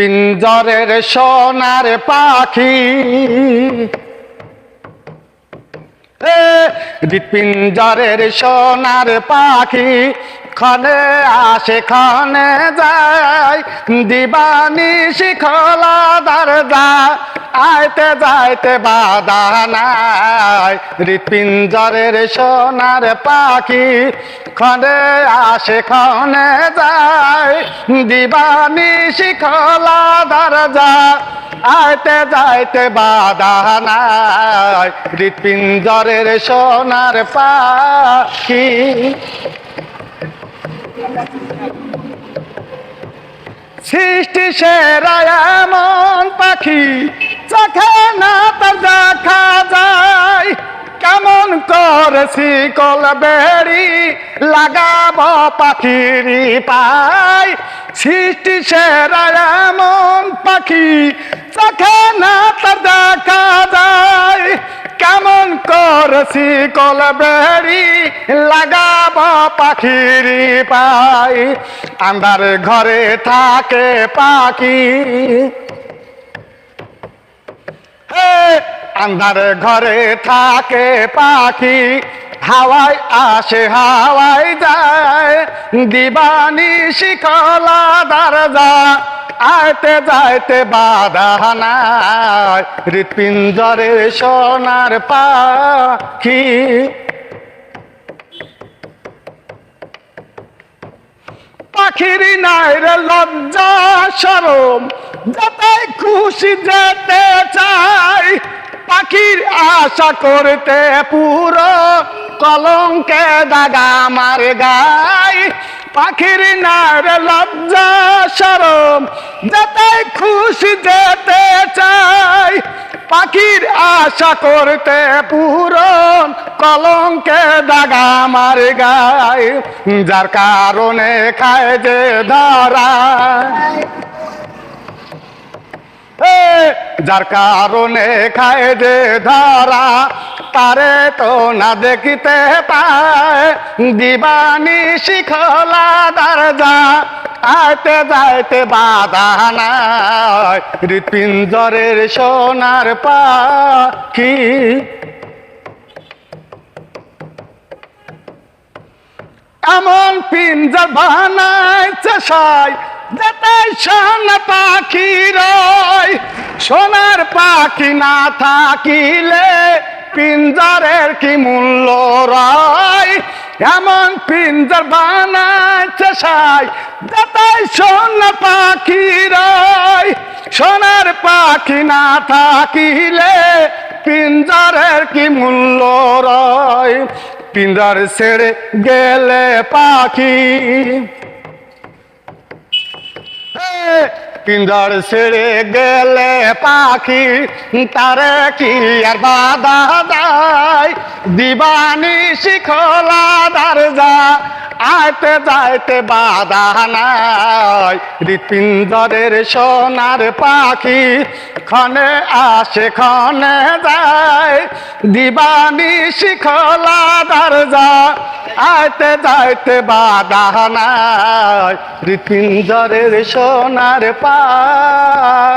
হৃৎপিঞ্জরের সোনার পাখি। পিঞ্জরের সোনার পাখি ক্ষণে আসে ক্ষণে যায়। দিবানি শিখলা দরজা আইতে যাইতে বাধা নাই। হৃৎপিঞ্জরের সোনার পাখি ক্ষণে আসে, ক্ষণে যায়। দিবানি শিখলা দরজা আইতে যাইতে বাধা নাই। হৃৎপিঞ্জরের সোনার পাখি সৃষ্টি সেরা এমন পাখি চোখে না তার দেখা যায়। কেমন করেছি কল বেড়ি লাগাব পাখিরি পাই। সৃষ্টি সেরা এমন পাখি চোখে না তার দেখা যায়। কেমন করেছি কল বেড়ি লাগাব পাখিরি পাই। আন্ধার ঘরে থাকে পাখি। আন্ধার ঘরে থাকে পাখি, হাওয়ায় আসে, হাওয়ায় যায়। দিবানি শিখলা দরজা আইতে যাইতে বাধা নাই। হৃৎপিঞ্জরে সোনার পাখি। পাখির নাই রে লজ্জা সরম যেতে খুশি যেতে চাই, পাখির আশা করতে পুরো কলঙ্কে দাগা আমার গাই। পাখির নাই রে লজ্জা সরম যেতে খুশি যেতে চাই, পাখির আশা করতে পূরণ কলঙ্কে দাগা আমার গায় যার কারণে খায় যে ধরা। যার কারণে খায় যে ধরা, তারে তো না দেখিতে পায়। দিবানি শিখলা দরজা আইতে যাইতে বাধা নাই। হৃৎপিঞ্জরের সোনার পা পাখি। এমন পিঞ্জর বানাইছে সাই পাখি রয়, সোনার পাখি না থাকিলে পিঞ্জরের কি মূল্য রয়? এমন পিঞ্জর বানাইছে সাই, যাতে সোনা পাখি রয়, সোনার পাখি না থাকিলে পিঞ্জরের কি মূল্য রয়? পিঞ্জর ছেড়ে গেলে পাখি পিঞ্জর ছেড়ে গেলে পাখি, তারে কি আর বাধা দেয়? দিবানি শিখলা দরজা আইতে যাইতে বাধা নাই। হৃৎপিঞ্জরের সোনার পাখি ক্ষণে আসে, ক্ষণে যায়। দিবানি শিখলা দরজা আইতে যাইতে বাধা নাই। সোনার পাখি।